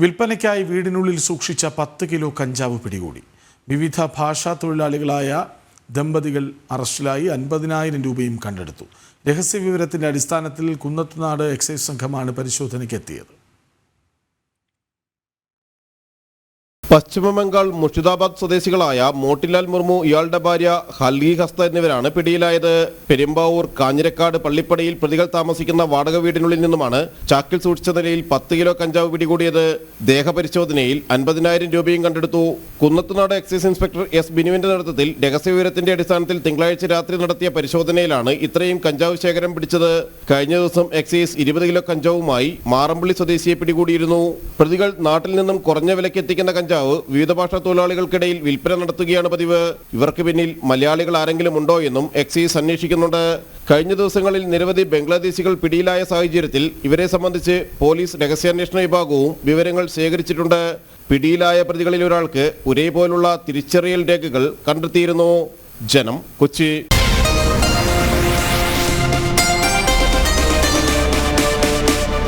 വിൽപ്പനയ്ക്കായി വീടിനുള്ളിൽ സൂക്ഷിച്ച പത്ത് കിലോ കഞ്ചാവ് പിടികൂടി. വിവിധ ഭാഷാ തൊഴിലാളികളായ ദമ്പതികൾ അറസ്റ്റിലായി അൻപതിനായിരം രൂപയും കണ്ടെടുത്തു. രഹസ്യവിവരത്തിന്റെ അടിസ്ഥാനത്തിൽ കുന്നത്തുനാട് എക്സൈസ് സംഘമാണ് പരിശോധനയ്ക്കെത്തിയത്. പശ്ചിമബംഗാൾ മുർഷിദാബാദ് സ്വദേശികളായ മോട്ടിലാൽ മുർമു ഇയാളുടെ ഭാര്യ ഹൽഗി ഹസ്ത എന്നിവരാണ് പിടിയിലായത്. പെരുമ്പാവൂർ കാഞ്ഞിരക്കാട് പള്ളിപ്പടിയിൽ പ്രതികൾ താമസിക്കുന്ന വാടക വീടിനുള്ളിൽ നിന്നുമാണ് ചാക്കിൽ സൂക്ഷിച്ച നിലയിൽ പത്ത് കിലോ കഞ്ചാവ് പിടികൂടിയത്. ദേഹപരിശോധനയിൽ അൻപതിനായിരം രൂപയും കണ്ടെടുത്തു. കുന്നത്തുനാട് എക്സൈസ് ഇൻസ്പെക്ടർ എസ് ബിനുവിന്റെ നേതൃത്വത്തിൽ രഹസ്യവിവരത്തിന്റെ അടിസ്ഥാനത്തിൽ തിങ്കളാഴ്ച രാത്രി നടത്തിയ പരിശോധനയിലാണ് ഇത്രയും കഞ്ചാവ് ശേഖരം പിടിച്ചത്. കഴിഞ്ഞ ദിവസം എക്സൈസ് ഇരുപത് കിലോ കഞ്ചാവുമായി മാറമ്പള്ളി സ്വദേശിയെ പിടികൂടിയിരുന്നു. പ്രതികൾ നാട്ടിൽ നിന്നും കുറഞ്ഞ വിലയ്ക്ക് എത്തിക്കുന്ന കഞ്ചാവ് വിവിധ ഭാഷാ തൊഴിലാളികൾക്കിടയിൽ വിൽപ്പന നടത്തുകയാണ് പതിവ്. ഇവർക്ക് പിന്നിൽ മലയാളികൾ ആരെങ്കിലും ഉണ്ടോ എന്നും എക്സൈസ് അന്വേഷിക്കുന്നുണ്ട് കഴിഞ്ഞ ദിവസങ്ങളിൽ നിരവധി ബംഗ്ലാദേശികൾ പിടിയിലായ സാഹചര്യത്തിൽ ഇവരെ സംബന്ധിച്ച് പോലീസ് രഹസ്യാന്വേഷണ വിഭാഗവും വിവരങ്ങൾ ശേഖരിച്ചിട്ടുണ്ട്. പിടിയിലായ പ്രതികളിൽ ഒരാൾക്ക് ഒരേപോലുള്ള തിരിച്ചറിയൽ രേഖകൾ കണ്ടെത്തിയിരുന്നു. ജനം കൊച്ചി.